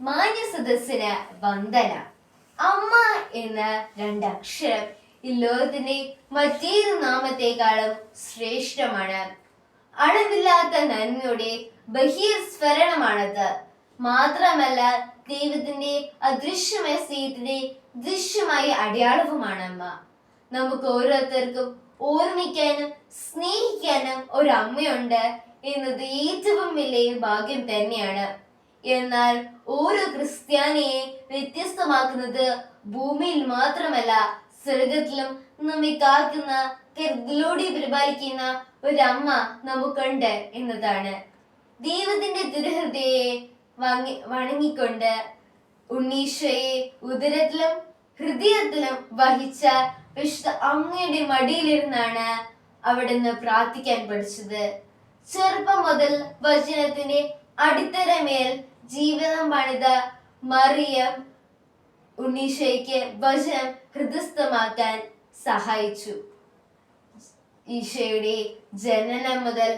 മാന്യ സദസ്സിന് വന്ദന. അമ്മ എന്ന രണ്ടക്ഷരം ഈ ലോകത്തിന്റെ മറ്റേത് നാമത്തെക്കാളും ശ്രേഷ്ഠമാണ്. അളവില്ലാത്ത നന്മയുടെ ബഹിർസ്ഫരണമാണത് മാത്രമല്ല ദൈവത്തിന്റെ അദൃശ്യമായ സ്നേഹത്തിന്റെ ദൃശ്യമായ അടയാളവുമാണ് അമ്മ. നമുക്ക് ഓരോരുത്തർക്കും ഓർമ്മിക്കാനും സ്നേഹിക്കാനും ഒരു അമ്മയുണ്ട് എന്നത് ഏറ്റവും വലിയ ഭാഗ്യം തന്നെയാണ്. എന്നാൽ ഓരോ ക്രിസ്ത്യാനിയെ വ്യത്യസ്തമാക്കുന്നത് ഭൂമിയിൽ മാത്രമല്ല സ്വർഗത്തിലും നമ്മെ കാക്കുന്ന കരുതലോടെ പരിപാലിക്കുന്ന ഒരമ്മ നമുക്കുണ്ട് എന്നതാണ്. ദൈവത്തിന്റെ ദുരഹൃദയെ വണങ്ങിക്കൊണ്ട് ഉണ്ണീശോയെ ഉദരത്തിലും ഹൃദയത്തിലും വഹിച്ച വിശുദ്ധ അമ്മയുടെ മടിയിലിരുന്നാണ് അവിടുന്ന് പ്രാർത്ഥിക്കാൻ പഠിച്ചത്. ചെറുപ്പം മുതൽ വചനത്തിന്റെ അടിത്തറമേൽ ജീവിതം പണിത മറിയം ഉണ്ണീശയ്ക്ക് വചനം ഹൃദയസ്ഥമാക്കാൻ സഹായിച്ചു. ഈശോയുടെ ജനനം മുതൽ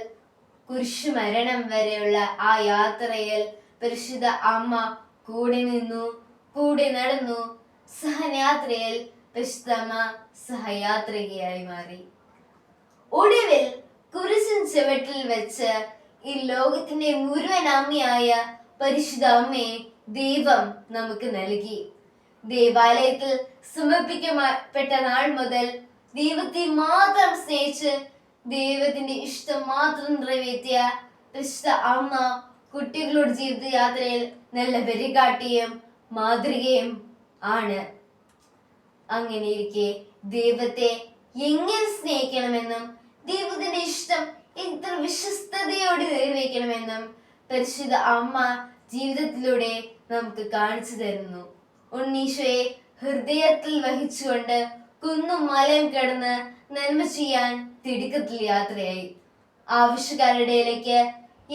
കുരിശുമരണം വരെയുള്ള ആ യാത്രയിൽ പരിശുദ്ധ അമ്മ കൂടെ നിന്നു കൂടെ നടന്നു. സഹയാത്രയിൽ പരിശുദ്ധമ്മ സഹയാത്രികയായി മാറി. ഒടുവിൽ കുരിശിൻ ചുവട്ടിൽ വെച്ച് ഈ ലോകത്തിന്റെ മുഴുവൻ അമ്മയായ പരിശുദ്ധ അമ്മയെ ദൈവം നമുക്ക് നൽകി. ദേവാലയത്തിൽ സമർപ്പിക്കപ്പെട്ട നാൾ മുതൽ ദൈവത്തെ മാത്രം സ്നേഹിച്ച് ദൈവത്തിന്റെ ഇഷ്ടം മാത്രം നിറവേറ്റിയ പരിശുദ്ധ അമ്മ കുട്ടികളുടെ ജീവിതയാത്രയിൽ നല്ല വരികാട്ടിയും മാതൃകയും ആണ്. അങ്ങനെ ഇരിക്കെ ദൈവത്തെ എങ്ങനെ സ്നേഹിക്കണമെന്നും ദൈവത്തിന്റെ ഇഷ്ടം എത്ര വിശ്വസ്തയോടെ നിറവേറ്റണമെന്നും പരിശുദ്ധ അമ്മ ജീവിതത്തിലൂടെ നമുക്ക് കാണിച്ചു തരുന്നു. ഉണ്ണീശോയെ ഹൃദയത്തിൽ വഹിച്ചുകൊണ്ട് കുന്നും മലയും കടന്ന് നന്മ ചെയ്യാൻ തിടുക്കത്തിൽ യാത്രയായി. ആവശ്യക്കാരുടെ ഇടയിലേക്ക്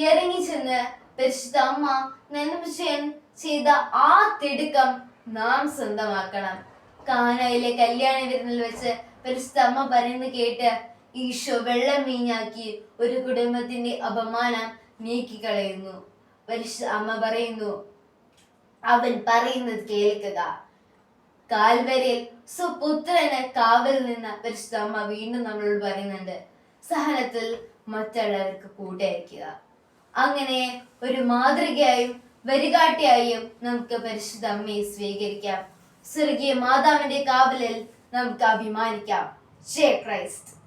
ഇറങ്ങി ചെന്ന് പരിശുദ്ധ അമ്മ നന്മ ചെയ്യാൻ ചെയ്ത ആ തിടുക്കം നാം സ്വന്തമാക്കണം. കാനയിലെ കല്യാണ വിരുന്നിൽ വെച്ച് പരിശുദ്ധ അമ്മ പറയുന്നു കേട്ട് ഈശോ വെള്ളം വീഞ്ഞാക്കി ഒരു കുടുംബത്തിന്റെ അപമാനം നീക്കിക്കളയുന്നു പരിശുദ്ധ അമ്മ പറയുന്നു അവൻ പറയുന്നത് കേൾക്കുക. കാൽവരിൽ സുപുത്രന് കാവൽ നിന്ന പരിശുദ്ധ അമ്മ വീണ്ടും നമ്മളോട് പറയുന്നുണ്ട് സഹനത്തിൽ മറ്റുള്ളവർക്ക് കൂട്ടയക്കുക അങ്ങനെ ഒരു മാതൃകയായും വരികാട്ടിയായും നമുക്ക് പരിശുദ്ധ അമ്മയെ സ്വീകരിക്കാം. സ്വർഗീയ മാതാവിന്റെ കാവലിൽ നമുക്ക് അഭിമാനിക്കാം. ജയ ക്രൈസ്റ്റ്.